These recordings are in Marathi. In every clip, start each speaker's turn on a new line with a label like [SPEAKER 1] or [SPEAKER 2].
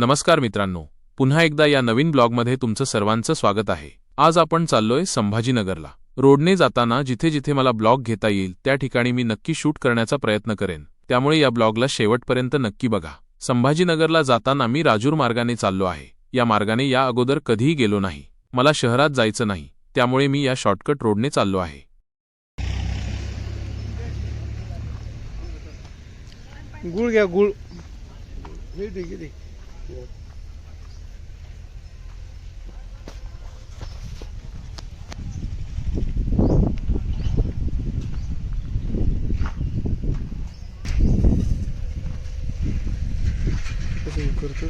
[SPEAKER 1] नमस्कार मित्रांनो पुन्हा एकदा या नवीन ब्लॉगमध्ये तुमचं सर्वांचं स्वागत आहे. आज आपण चाललोय संभाजीनगरला. रोडने जाताना जिथे जिथे मला ब्लॉग घेता येईल त्या ठिकाणी मी नक्की शूट करण्याचा प्रयत्न करेन. त्यामुळे या ब्लॉगला शेवटपर्यंत नक्की बघा. संभाजीनगरला जाताना मी राजूर मार्गाने चाललो आहे. या मार्गाने या अगोदर कधीही गेलो नाही. मला शहरात जायचं नाही. त्यामुळे मी या शॉर्टकट रोडने चाललो आहे.
[SPEAKER 2] गुळ घ्या गुळ. करतो?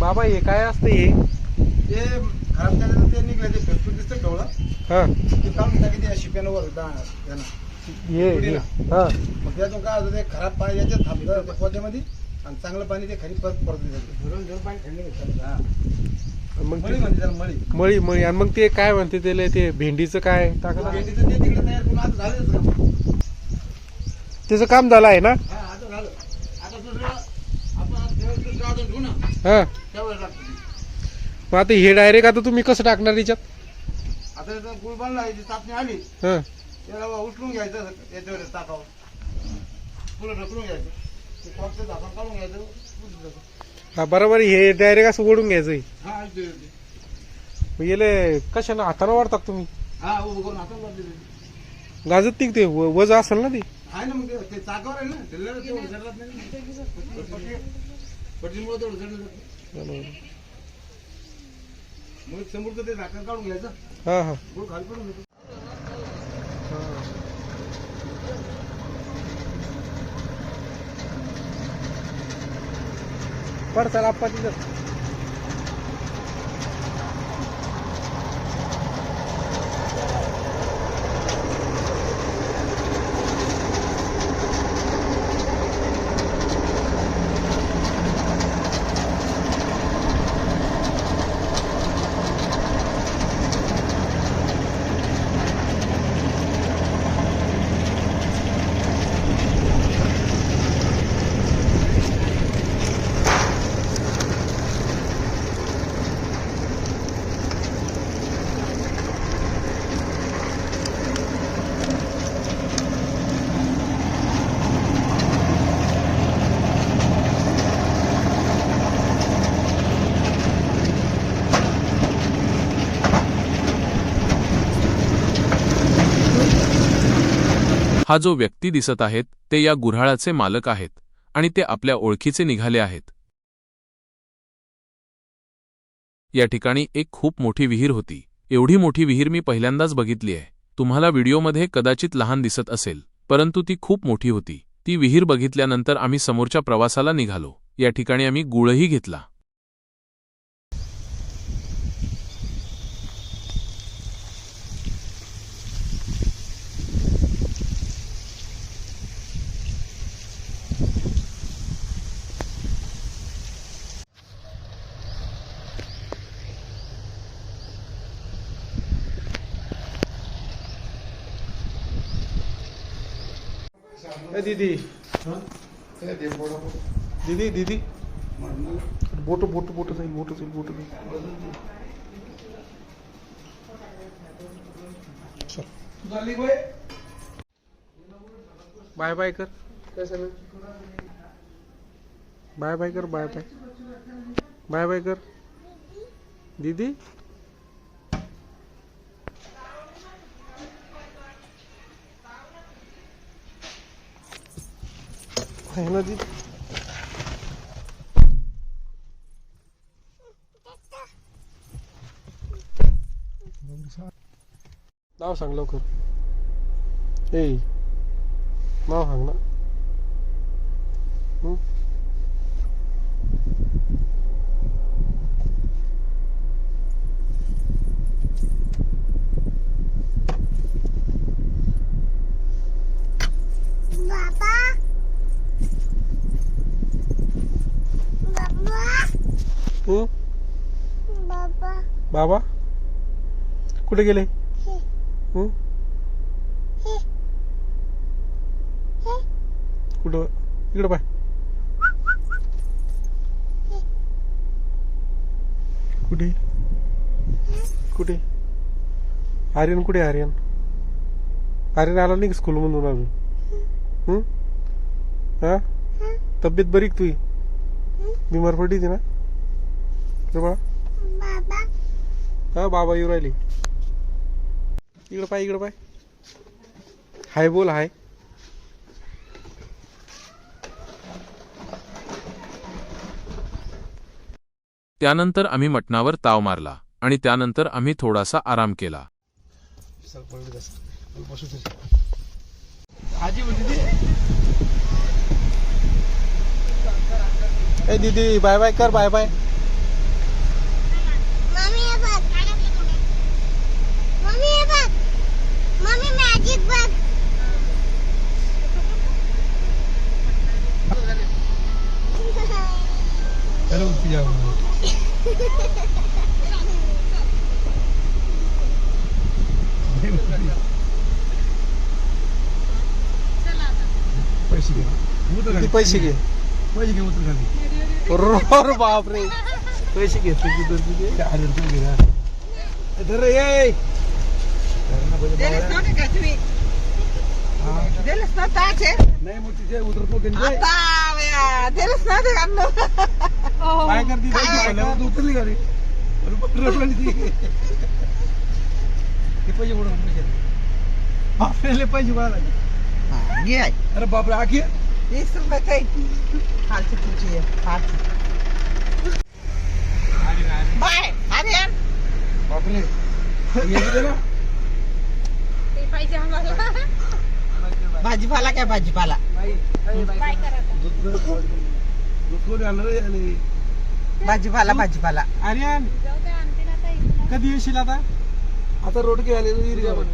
[SPEAKER 2] बाबा हे काय असतं हे
[SPEAKER 3] ते खराब झालं ते निघलं ते फेसबुक दिसतं डोळा
[SPEAKER 2] हा
[SPEAKER 3] ते काढून टाकी त्या शिप्यानं वर दा- त्यानं.
[SPEAKER 2] हे हे. हा.
[SPEAKER 3] मग त्यातून काय होतं ते खराब पाणी याच्यात थांबलं त्या पोत्यामध्ये आणि चांगलं पाणी ते खाली परत परत. हा.
[SPEAKER 2] मग
[SPEAKER 3] मळी
[SPEAKER 2] ते-
[SPEAKER 3] म्हणते त्याला मळी.
[SPEAKER 2] मळी मळी. आणि मग ते काय म्हणते त्याला ते भेंडीचं काय टाकलं?
[SPEAKER 3] भेंडीचं ते तिकडे तयार करून आता झालंच काम.
[SPEAKER 2] त्याचं काम झालं आहे ना?
[SPEAKER 3] हा, आता झालं. आता दुसरं आपण आता ठेवायचं दुसरं अजून घेऊ ना.
[SPEAKER 2] हा.
[SPEAKER 3] त्यावेळेस लागतं ते.
[SPEAKER 2] मग आता हे डायरेक्ट आता तुम्ही कसं टाकणार याच्यात?
[SPEAKER 3] आता गुळ बनला याची चाचणी आली.
[SPEAKER 2] हा.
[SPEAKER 3] त्याला उचलून घ्यायचं याच्यावर टाकावं पुढं ढकलून घ्यायचं. ते झाकण काढून घ्यायचं उचलून.
[SPEAKER 2] हा बरोबर हे डायरेक्ट असं ओढून घ्यायचं हे.
[SPEAKER 3] हा इथे, इथे.
[SPEAKER 2] मग येले कशानं हातानं वाढतात तुम्ही?
[SPEAKER 3] हा उभं करून ते.
[SPEAKER 2] गाजत ते व- वज असेल ना ते.
[SPEAKER 3] आहे ना मग ते- ते चाकावर आहे ना त्याला तेवढं जडत नाही. पट्टीमुळे तेवढं जडलं जातं मग समोरचं ते झाकण काढून घ्यायचं.
[SPEAKER 2] हा हा.
[SPEAKER 3] गुळ खाली पडून घेतो.
[SPEAKER 2] पडचाल आप्पा
[SPEAKER 1] हा जो व्यक्ती दिसत आहेत ते या गुऱ्हाळाचे मालक आहेत आणि ते आपल्या ओळखीचे निघाले आहेत. या ठिकाणी एक खूप मोठी विहीर होती. एवढी मोठी विहीर मी पहिल्यांदाच बघितली आहे. तुम्हाला व्हिडिओमध्ये कदाचित लहान दिसत असेल परंतु ती खूप मोठी होती. ती विहीर बघितल्यानंतर आम्ही समोरच्या प्रवासाला निघालो. या ठिकाणी आम्ही गुळही घेतला.
[SPEAKER 2] ए दीदी. दीदी दीदी. बोट बोट बोट जाईल बोट जाईल बोट जाईल. बाय बाय कर. बाय बाय कर बाय बाय. बाय बाय कर. दीदी. आहे ना दीदी नाव सांग लवकर ए नाव सांग ना हं? हं? बाबा? कुठे गेले? हं? कुठं? इकडं पाय. कुठे? कुठे? आर्यन कुठे आहे आर्यन? आर्यन आला नाही स्कूलमधून अजून? हं? हा? तब्येत बरी का तुझी? बिमार पडली होती ना? हा बाबा येऊ राहिली. इकडं पाय इकडं पाय. हाय बोल हाय.
[SPEAKER 1] त्यानंतर आम्ही मटणावर ताव मारला आणि त्यानंतर आम्ही थोडासा आराम केला.
[SPEAKER 2] दीदी बाय बाय कर बाय बाय
[SPEAKER 4] मम्मी हे बघ मम्मी हे बघ मम्मी मॅजिक बघ
[SPEAKER 5] अरे उठती जाऊ पैसे घे उतर
[SPEAKER 2] किती
[SPEAKER 5] खाली.
[SPEAKER 2] पैसे घे
[SPEAKER 5] पैसे घे उतर खाली
[SPEAKER 2] रोर बाप रे पैसे घे तुझी तुझी घे
[SPEAKER 5] ते हजार रुपये घे. ए, धर रे, ए. धर ना पैसे
[SPEAKER 6] दिलेस
[SPEAKER 5] बाबा.
[SPEAKER 6] नव्हते का तुम्ही
[SPEAKER 5] हा.
[SPEAKER 6] दिलेस नव्हतं आचे
[SPEAKER 5] नाही मग तिथे उतरत.
[SPEAKER 6] आता नव्हते का अन्न?
[SPEAKER 2] काय करते
[SPEAKER 5] पैसे म्हणल्यावर तू उतरली का रे? अरे बाप रे, रडली ती. ते पैसे कुठून आणले पैसे?
[SPEAKER 2] आपल्याला पैसे गोळा लागले.
[SPEAKER 6] हा, घे.
[SPEAKER 5] अरे बापरे आखी
[SPEAKER 6] वीस रुपये काही. खालची तुझी आहे. बाय भाजीपाला काय भाजीपाला? भाजीपाला भाजीपाला.
[SPEAKER 2] आर्यन. कधी येशील आता?
[SPEAKER 5] आता रोडके आले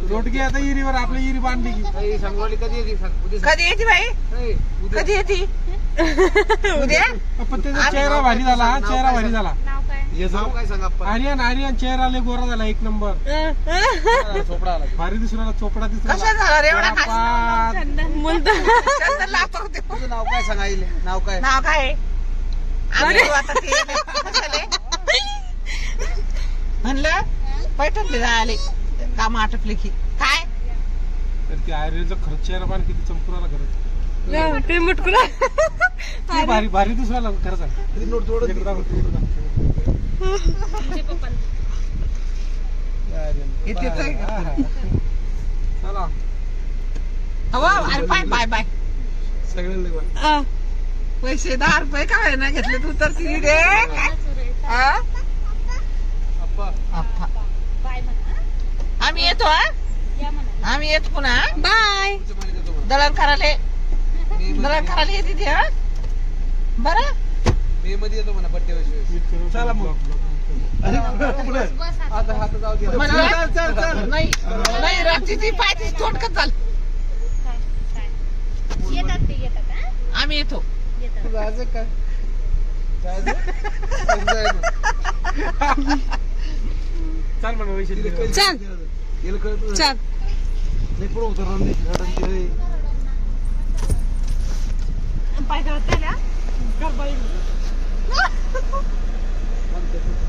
[SPEAKER 2] रोडगी आता इरीवर आपल्या इरी बांधली की.
[SPEAKER 5] सांगवाली कधी येते?
[SPEAKER 6] कधी येते बाई? कधी येते? उद्या?
[SPEAKER 2] पण त्याचा चेहरा भारी झाला हा चेहरा भारी झाला.
[SPEAKER 5] नाव काय? सांगा
[SPEAKER 2] आर्यन आर्यन चेहरा लय गोरा झाला एक नंबर.
[SPEAKER 5] चोपडा
[SPEAKER 2] भारी दिसला चोपडा दिसला
[SPEAKER 5] नाव काय सांगायले नाव काय?
[SPEAKER 6] नाव काय? म्हणलं पैठणले जायले काम आटपले की. काय?
[SPEAKER 2] तर ते खरंच पाहिजे किती चमकुराला खरंच. ते भारी भारी दिसला खरंच आहे.
[SPEAKER 5] ती नोट थोडं
[SPEAKER 2] इकडं दाखव, इकडं दाखव.
[SPEAKER 6] इथे तर-
[SPEAKER 2] हा, हा. चला.
[SPEAKER 6] हो अरे बाय बाय बाय.
[SPEAKER 5] सगळ्यांना
[SPEAKER 6] पैसे दहा रुपये काय ना घेतले तू तर तिने रे?
[SPEAKER 5] अप्पा
[SPEAKER 6] अप्पा. आम्ही येतो हा? आम्ही येतो पुन्हा बाय. दळण करायला दळण करायला येते ते हा? बरं?
[SPEAKER 5] मे मध्ये येतो म्हणा बड्डे वर्षी चला मग. आता हात जाऊ दे.
[SPEAKER 6] म्हणलं?
[SPEAKER 5] चल चल चल.
[SPEAKER 6] नाही नाही रात्री ती पायची तोडकत चाल
[SPEAKER 4] येतात ते येतात हा?
[SPEAKER 6] आम्ही येतो.
[SPEAKER 5] जायचं काय? जायचं? जायचं.
[SPEAKER 2] चाल म्हणा
[SPEAKER 6] चल.
[SPEAKER 5] तिला कळतं ना.
[SPEAKER 6] चल